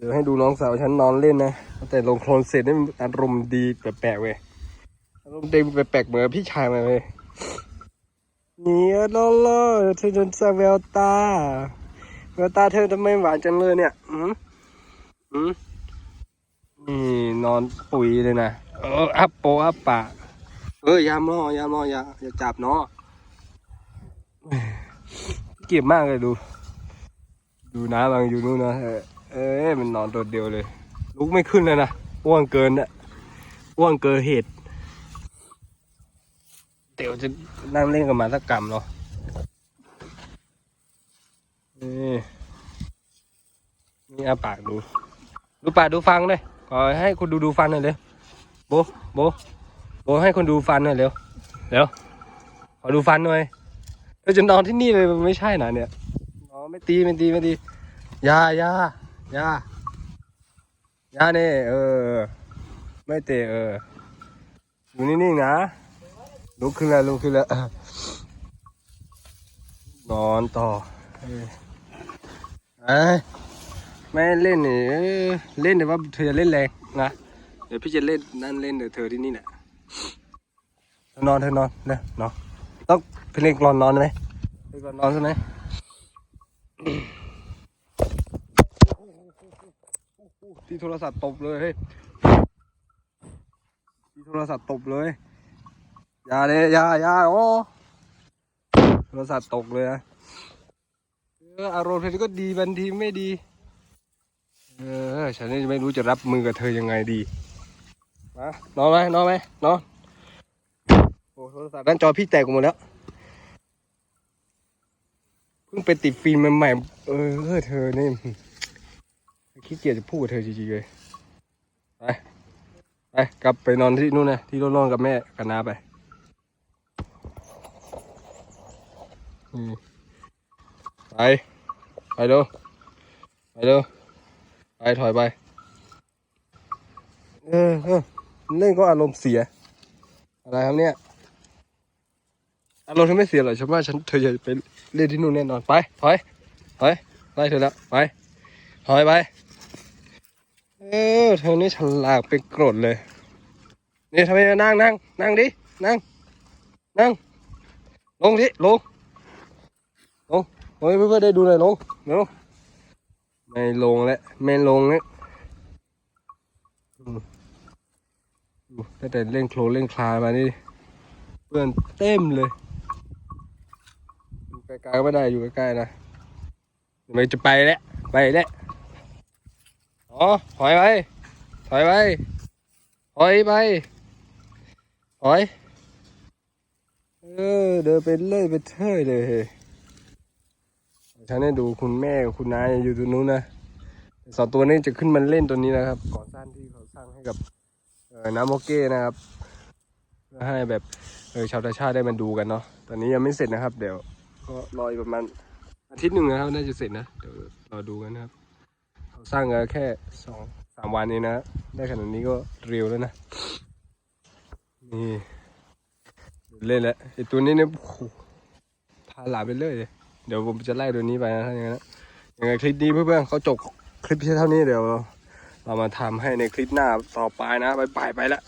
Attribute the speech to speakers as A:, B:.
A: เดี๋ยวให้ดูน้องสาวฉันนอนเล่นนะแต่ลงโคลนเสร็จนี่อารมณ์ดีแปลกๆเว้ยอารมณ์ดีแปลกๆเหมือนพี่ชายมาเลยเนี่ยลอลอเธอจนสแววตาแววตาเธอทำไมหวานจังเลยเนี่ยอืมอืมนี่นอนปุ๋ยเลยนะเอออัปโปอัปปะเออยามล้อยามล้ออย่าอย่าจับเนาะเก็บมากเลยดู ดูน้ำบางอยู่นู่นนะ เออเอ้ยมันนอนตัวเดียวเลย ลุกไม่ขึ้นเลยนะอ้วนเกินอะอ้วนเกินเหตุเดี๋ยวจะนั่งเล่นกับมาสักกรรมเนาะนี่นี่อาปากดู ดูปากดูฟังเลยขอให้คนดูดูฟันหน่อยเร็วโบโบโบให้คนดูฟันหน่อยเร็วเร็วขอดูฟันหน่อยเราจะนอนที่นี่เลยมันไม่ใช่นะเนี่ยนอ๋อไม่ตีไม่ตีไม่ตียายา ยายาเนี่ยเออ ไม่เตะเออ อยู่นิ่งๆนะ ลุกขึ้นแล้วลุกขึ้นแล้ว นอนต่อเออไอ้ยไม่เล่นนี่เอเล่นแต่ว่าเธอจะเล่นแรงนะ เดี๋ยวพี่จะเล่นนั่นเล่นเดี๋ยวเธอที่นี่แหละนอนเธอนอนนะนอนต้องเพลงกลอนนอนไหมเพลงกลอนนอนใช่ไหม ที่โทรศัพท์ตบเลย ที่โทรศัพท์ตบเลย อย่าเลยอย่าอย่าโอ้โทรศัพท์ตกเลยนะเอออารมณ์เธอก็ดีบางทีไม่ดี เออ ฉันนี่ไม่รู้จะรับมือกับเธอยังไงดี มานอนไหมนอนไหมนอนโอ้โทรศัพท์ด้านจอพี่แตกหมดแล้ว เพิ่งไปติดฟิล์มใหม่ เออ เธอนี่ ขี้เกียจจะพูดกับเธอจริงๆเลยไปไปกลับไปนอนที่นู่นนะที่โล่งๆกับแม่กับน้าไปไปไปเร็วไปเร็วไปถอยไป เออเออเล่นก็อารมณ์เสีย อะไรครับเนี่ยอารมณ์เธอไม่เสียหรอกฉันว่าฉันเธอจะไปเล่นที่นู่นแน่นอนไปถอยถอยไล่เธอแล้วไปถอยไป เออเธอนี่ฉลาดเป็นกรดเลย นี่ทำไมนั่งนั่งนั่งดิ นั่ง นั่ง ลงดิ ลง ลงโอ้ยเพื่อนๆได้ดูหน่อยลงเร็วไม่ลงแล้วไม่ลงเนี่ยอืมดูตั้งแต่เล่นโคลเล่นคลามานี่เพื่อนเต็มเลยอยู่ไกลๆก็ไม่ได้อยู่ใกล้ๆนะไม่จะไปแล้วไปแล้ว อ๋อถอยไปถอยไปถอยไปถอย เออ เดินไปเลื่อยไปเท่ยเลยเฮ้ยฉันให้ดูคุณแม่กับคุณนายอยู่ตรงนู้นนะแต่สองตัวนี้จะขึ้นมาเล่นตัวนี้นะครับ ก่อสร้างที่เขาสร้างให้กับเออน้ำโมเก้นะครับเพื่อให้แบบเออชาวต่างชาติได้มาดูกันเนาะ ตอนนี้ยังไม่เสร็จนะครับ เดี๋ยวก็รออีกประมาณอาทิตย์หนึ่งนะครับน่าจะเสร็จนะ เดี๋ยวรอดูกันนะครับ สร้างกันแค่สองสามวันเองนะ ได้ขนาดนี้ก็เร็วแล้วนะ นี่เล่นแล้วไอตัวนี้เนี่ยพาหลาไปเรื่อยเลยเดี๋ยวผมจะไล่ตัวนี้ไปนะถ้าอย่างนั้นยังไงคลิปนี้เพื่อนๆเขาจบคลิปแค่เท่านี้เดี๋ยว เรามาทำให้ในคลิปหน้าต่อไปนะบายบายไปแล้ว